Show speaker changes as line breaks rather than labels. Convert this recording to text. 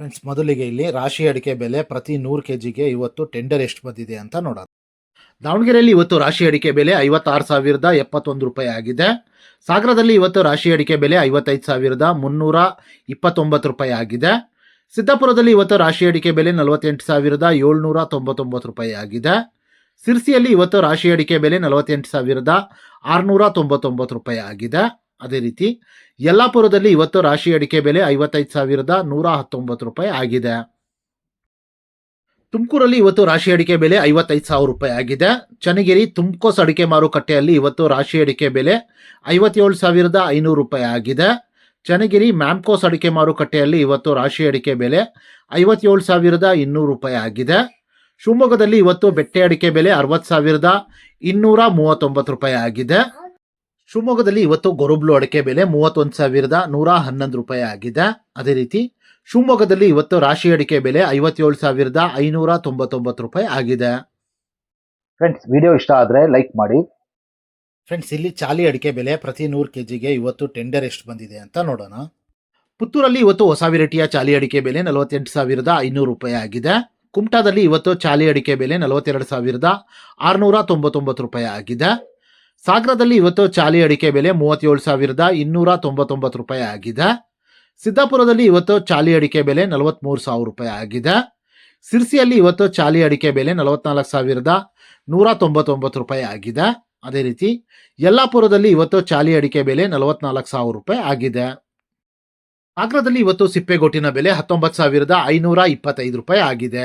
Friends ಮೊದಲಿಗೆ ಇಲ್ಲಿ ರಾಶಿ ಅಡಿಕೆ ಬೆಲೆ ಪ್ರತಿ ನೂರು ಕೆ ಜಿಗೆ ಇವತ್ತು ಟೆಂಡರ್ ಎಷ್ಟು ಬಂದಿದೆ ಅಂತ ನೋಡೋಣ. ದಾವಣಗೆರೆಯಲ್ಲಿ ಇವತ್ತು ರಾಶಿ ಅಡಿಕೆ ಬೆಲೆ ಐವತ್ತಾರು ಸಾವಿರದ ಎಪ್ಪತ್ತೊಂದು ರೂಪಾಯಿ ಆಗಿದೆ. ಸಾಗರದಲ್ಲಿ ಇವತ್ತು ರಾಶಿ ಅಡಿಕೆ ಬೆಲೆ ಐವತ್ತೈದು ಸಾವಿರದ ಮುನ್ನೂರ ಇಪ್ಪತ್ತೊಂಬತ್ತು ರೂಪಾಯಿ ಆಗಿದೆ. ಸಿದ್ದಾಪುರದಲ್ಲಿ ಇವತ್ತು ರಾಶಿ ಅಡಿಕೆ ಬೆಲೆ ನಲವತ್ತೆಂಟು ಸಾವಿರದ ಏಳ್ನೂರ ತೊಂಬತ್ತೊಂಬತ್ತು ರೂಪಾಯಿ ಆಗಿದೆ. ಸಿರ್ಸಿಯಲ್ಲಿ ಇವತ್ತು ರಾಶಿ ಅಡಿಕೆ ಬೆಲೆ ನಲವತ್ತೆಂಟು ಸಾವಿರದ ಆರುನೂರ ತೊಂಬತ್ತೊಂಬತ್ತು ರೂಪಾಯಿ ಆಗಿದೆ. ಅದೇ ರೀತಿ ಯಲ್ಲಾಪುರದಲ್ಲಿ ಇವತ್ತು ರಾಶಿ ಅಡಿಕೆ ಬೆಲೆ ಐವತ್ತೈದು ಸಾವಿರದ ನೂರ ಹತ್ತೊಂಬತ್ತು ರೂಪಾಯಿ ಆಗಿದೆ. ತುಮಕೂರಲ್ಲಿ ಇವತ್ತು ರಾಶಿ ಅಡಿಕೆ ಬೆಲೆ ಐವತ್ತೈದು ಸಾವಿರ ರೂಪಾಯಿ ಆಗಿದೆ. ಚನ್ನಗಿರಿ ತುಮಕೋಸ್ ಅಡಿಕೆ ಮಾರುಕಟ್ಟೆಯಲ್ಲಿ ಇವತ್ತು ರಾಶಿ ಅಡಿಕೆ ಬೆಲೆ ಐವತ್ತೇಳು ಸಾವಿರದ ಐನೂರು ರೂಪಾಯಿ ಆಗಿದೆ. ಚನ್ನಗಿರಿ ಮ್ಯಾಮ್ಕೋಸ್ ಅಡಿಕೆ ಮಾರುಕಟ್ಟೆಯಲ್ಲಿ ಇವತ್ತು ರಾಶಿ ಅಡಿಕೆ ಬೆಲೆ ಐವತ್ತೇಳು ಸಾವಿರದ ಇನ್ನೂರು ರೂಪಾಯಿ ಆಗಿದೆ. ಶಿವಮೊಗ್ಗದಲ್ಲಿ ಇವತ್ತು ಬೆಟ್ಟೆ ಅಡಿಕೆ ಬೆಲೆ ಅರವತ್ತು ಸಾವಿರದ ಇನ್ನೂರ ಮೂವತ್ತೊಂಬತ್ತು ರೂಪಾಯಿ ಆಗಿದೆ. ಶಿವಮೊಗ್ಗದಲ್ಲಿ ಇವತ್ತು ಗೊರುಬ್ಲು ಅಡಿಕೆ ಬೆಲೆ ಮೂವತ್ತೊಂದು ಸಾವಿರದ ನೂರ ಹನ್ನೊಂದು ರೂಪಾಯಿ ಆಗಿದೆ. ಅದೇ ರೀತಿ ಶಿವಮೊಗ್ಗದಲ್ಲಿ ಇವತ್ತು ರಾಶಿ ಅಡಿಕೆ ಬೆಲೆ ಐವತ್ತೇಳು ಸಾವಿರದ ಐನೂರ ತೊಂಬತ್ತೊಂಬತ್ತು ರೂಪಾಯಿ ಆಗಿದೆ.
ಫ್ರೆಂಡ್ಸ್ ವಿಡಿಯೋ ಇಷ್ಟ ಆದರೆ ಲೈಕ್ ಮಾಡಿ.
ಫ್ರೆಂಡ್ಸ್ ಇಲ್ಲಿ ಚಾಲಿ ಅಡಿಕೆ ಬೆಲೆ ಪ್ರತಿ ನೂರು ಕೆ ಜಿಗೆ ಇವತ್ತು ಟೆಂಡರ್ ಎಷ್ಟು ಬಂದಿದೆ ಅಂತ ನೋಡೋಣ. ಪುತ್ತೂರಲ್ಲಿ ಇವತ್ತು ಹೊಸ ವೆರೈಟಿಯ ಚಾಲಿ ಅಡಿಕೆ ಬೆಲೆ ನಲವತ್ತೆಂಟು ಸಾವಿರದ ಐನೂರು ರೂಪಾಯಿ ಆಗಿದೆ. ಕುಮಟಾದಲ್ಲಿ ಇವತ್ತು ಚಾಲಿ ಅಡಿಕೆ ಬೆಲೆ ನಲವತ್ತೆರಡು ಸಾವಿರದ ಆರುನೂರ ತೊಂಬತ್ತೊಂಬತ್ತು ರೂಪಾಯಿ ಆಗಿದೆ. ಸಾಗರದಲ್ಲಿ ಇವತ್ತು ಚಾಲಿ ಅಡಿಕೆ ಬೆಲೆ ಮೂವತ್ತೇಳು ಸಾವಿರದ ಇನ್ನೂರ ತೊಂಬತ್ತೊಂಬತ್ತು ರೂಪಾಯಿ ಆಗಿದೆ. ಸಿದ್ದಾಪುರದಲ್ಲಿ ಇವತ್ತು ಚಾಲಿ ಅಡಿಕೆ ಬೆಲೆ ನಲವತ್ತ್ಮೂರು ಸಾವಿರ ರೂಪಾಯಿ ಆಗಿದೆ. ಸಿರ್ಸಿಯಲ್ಲಿ ಇವತ್ತು ಚಾಲಿ ಅಡಿಕೆ ಬೆಲೆ ನಲವತ್ನಾಲ್ಕು ಸಾವಿರದ ನೂರ ತೊಂಬತ್ತೊಂಬತ್ತು ರೂಪಾಯಿ ಆಗಿದೆ. ಅದೇ ರೀತಿ ಯಲ್ಲಾಪುರದಲ್ಲಿ ಇವತ್ತು ಚಾಲಿ ಅಡಿಕೆ ಬೆಲೆ ನಲವತ್ನಾಲ್ಕು ಸಾವಿರ ರೂಪಾಯಿ ಆಗಿದೆ. ಆಗ್ರಾದಲ್ಲಿ ಇವತ್ತು ಸಿಪ್ಪೆಗೋಟಿನ ಬೆಲೆ ಹತ್ತೊಂಬತ್ತು ಸಾವಿರದ ಐನೂರ ಇಪ್ಪತ್ತೈದು ರೂಪಾಯಿ ಆಗಿದೆ.